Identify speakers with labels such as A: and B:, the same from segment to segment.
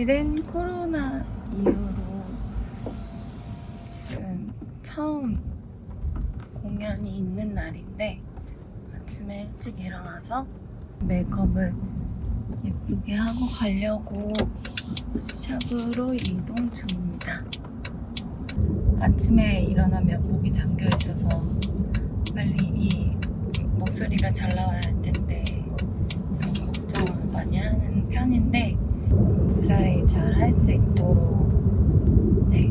A: 오늘은 코로나 이후로 지금 처음 공연이 있는 날인데 아침에 일찍 일어나서 메이크업을 예쁘게 하고 가려고 샵으로 이동 중입니다. 아침에 일어나면 목이 잠겨 있어서 빨리 이 목소리가 잘 나와야 할 텐데 좀 걱정을 많이 하는 편인데 무사히 잘할 수 있도록 네.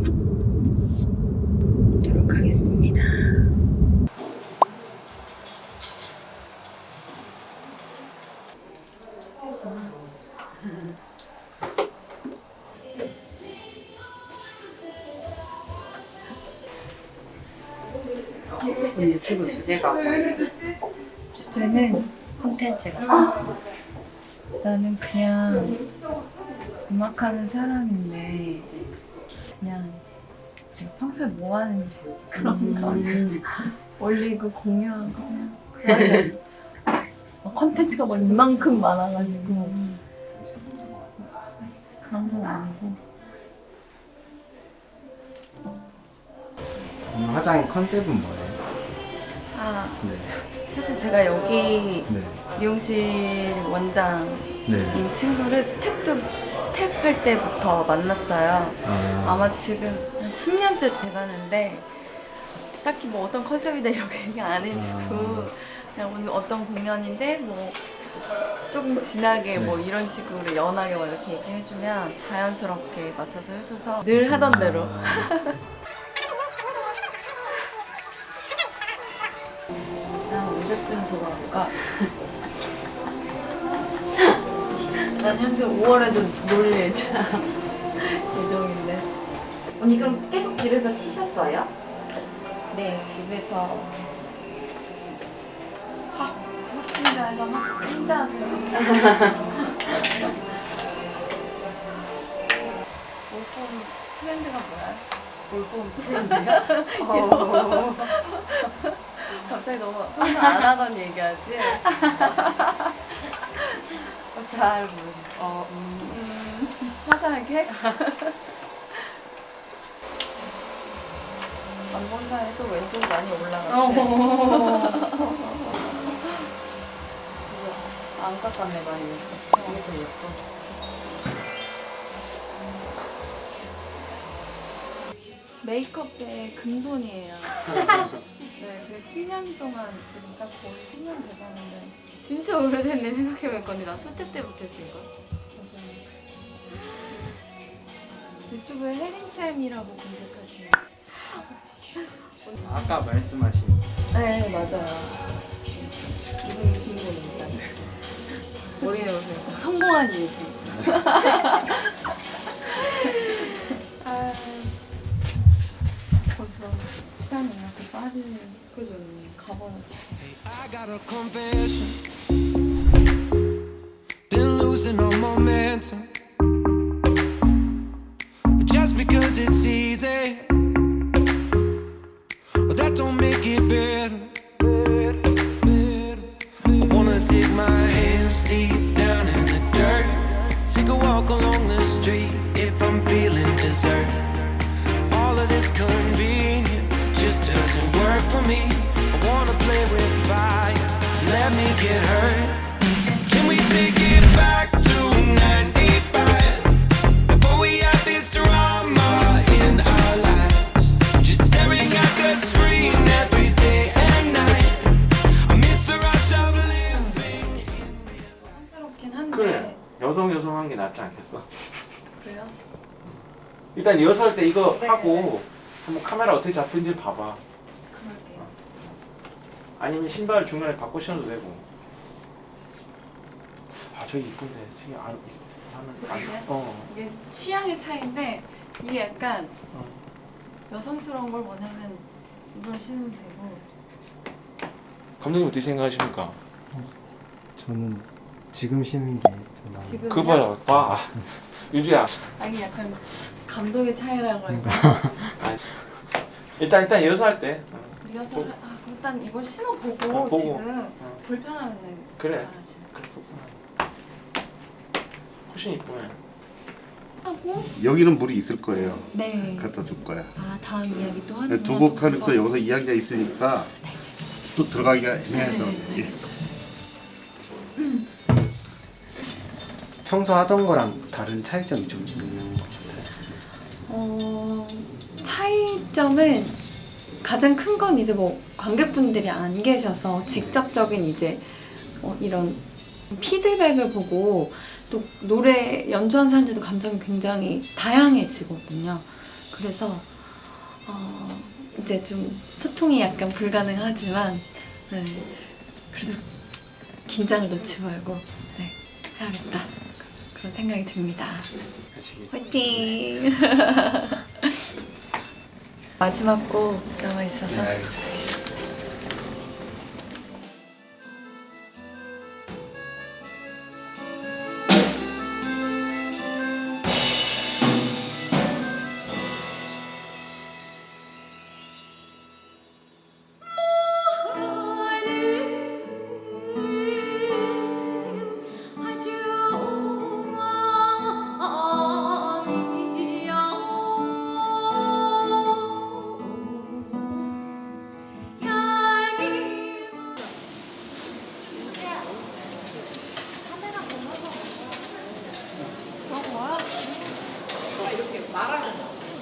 A: 노력하겠습니다.
B: 오늘 유튜브 주제가
A: 주제는 콘텐츠가. 나는 그냥 음악하는 사람인데 그냥 평소에 뭐 하는지 그런 거 올리고 공유하고 그냥 그런 거. 콘텐츠가 뭐 이만큼 많아가지고 그런 건 아니고
C: 오늘 화장의 컨셉은 뭐예요?
A: 아
C: 네.
A: 사실 제가 여기
C: 네.
A: 미용실 원장 인
C: 네.
A: 친구를 스텝도 스텝 할 때부터 만났어요.
C: 아,
A: 아마 지금 한 10년째 돼가는데 딱히 뭐 어떤 컨셉이다 이렇게 얘기 안 해주고
C: 아.
A: 그냥 오늘 어떤 공연인데 뭐 조금 진하게 뭐
C: 네.
A: 이런 식으로 연하게 뭐 이렇게 얘기해주면 자연스럽게 맞춰서 해줘서 늘 하던 대로
C: 아,
A: 난 언제쯤 돌아올까? 난 현재 5월에도 돌릴 예정인데
B: 언니 그럼 계속 집에서 쉬셨어요?
A: 네, 집에서 확 확진자에서 막 찐자들. 올봄 트렌드가 뭐야? 올봄 트렌드가? 어. 갑자기 너무 항상 안 하던 얘기하지? 어, 잘 모르겠어.
B: 어, 음.
A: 음, 화사하게? 안본 사이에 또 왼쪽 많이 올라갔지? 안 깎았네 많이 이게 더 예뻐 메이크업의 금손이에요 네, 그 10년 동안 지금 딱 거의 10년 돼가는데
B: 진짜 오래됐네 생각해보니까 언니 나 수태 때부터 했으니까
A: 유튜브에 혜린쌤이라고 검색하시면.
C: 아까 말씀하신.
A: 네 맞아요. 이분이 주인공입니다. 머리 내보세요. 성공한 인생 아, 벌써 시간이 이렇게 빨리.
B: 그죠
A: 가버렸어.
D: I got a confession. Losing all momentum. Just because it's easy, that don't make it better.
E: 일단 리허설 때 이거 하고 한번 카메라 어떻게 잡히는지 봐봐.
A: 그럴게요.
E: 아니면 신발 중간에 바꿔 신어도 되고. 아 저기 이쁜데. 저기 안 하면? 안 어.
A: 이게 취향의 차이인데 이게 약간
E: 어.
A: 여성스러운 걸 원하면 이걸 신으면 되고.
E: 감독님 어떻게 생각하십니까?
C: 저는 지금 쉬는 게 정말
A: 지금
E: 그거 봐라. 봐. 유주야.
A: 아니 약간 감독의 차이라고 할까
E: 일단 일단 리허설 때 어,
A: 리허설 아 일단 이걸 신어보고
E: 어, 보고.
A: 지금
E: 어.
A: 불편하면
E: 그래
A: 말하시는
E: 그렇구나 훨씬 이쁘네
A: 하고
F: 여기는 물이 있을 거예요.
A: 네.
F: 갖다 줄 거야.
A: 아 다음 이야기 또 하는
F: 두곡
A: 거라서.
F: 하면서 여기서 이야기가 있으니까 또 들어가기가 애매해서
A: 네, 네,
F: 예.
C: 평소 하던 거랑 다른 차이점이 좀 있는.
A: 어, 차이점은 가장 큰 건 이제 뭐 관객분들이 안 계셔서 직접적인 이제 어, 이런 피드백을 보고 또 노래 연주한 사람들도 감정이 굉장히 다양해지거든요. 그래서 어, 이제 좀 소통이 약간 불가능하지만 네, 그래도 긴장을 놓지 말고 네, 해야겠다 그런 생각이 듭니다. 화이팅! 마지막 곡 남아 있어서
C: 네, 알겠습니다.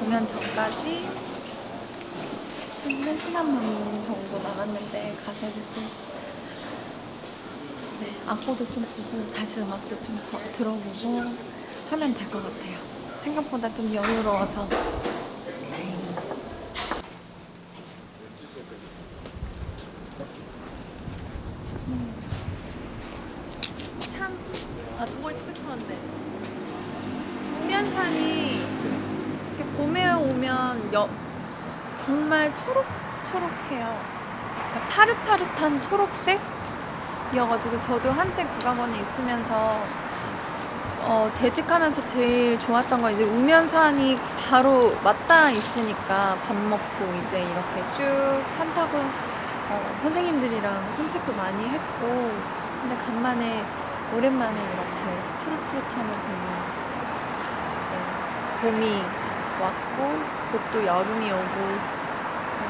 A: 공연 전까지 한 시간 반 정도 남았는데 가서 또 네, 악보도 좀 보고 다시 음악도 좀 더 들어보고 하면 될 것 같아요. 생각보다 좀 여유로워서 네. 참, 아, 정말 찍고 싶었는데. 우면산이 이렇게 오면 여, 정말 초록초록해요. 그러니까 파릇파릇한 초록색이어가지고 저도 한때 국악원에 있으면서 어, 재직하면서 제일 좋았던 건 이제 우면산이 바로 맞닿아 있으니까 밥 먹고 이제 이렇게 쭉 산 타고 어, 선생님들이랑 산책도 많이 했고 근데 간만에 오랜만에 이렇게 푸릇푸릇함을 보니 네, 봄이 왔고 곧또 여름이 오고. 네,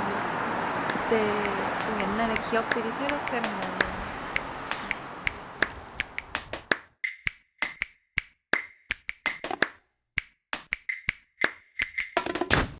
A: 그때 또 옛날의 기억들이 새록새록 나는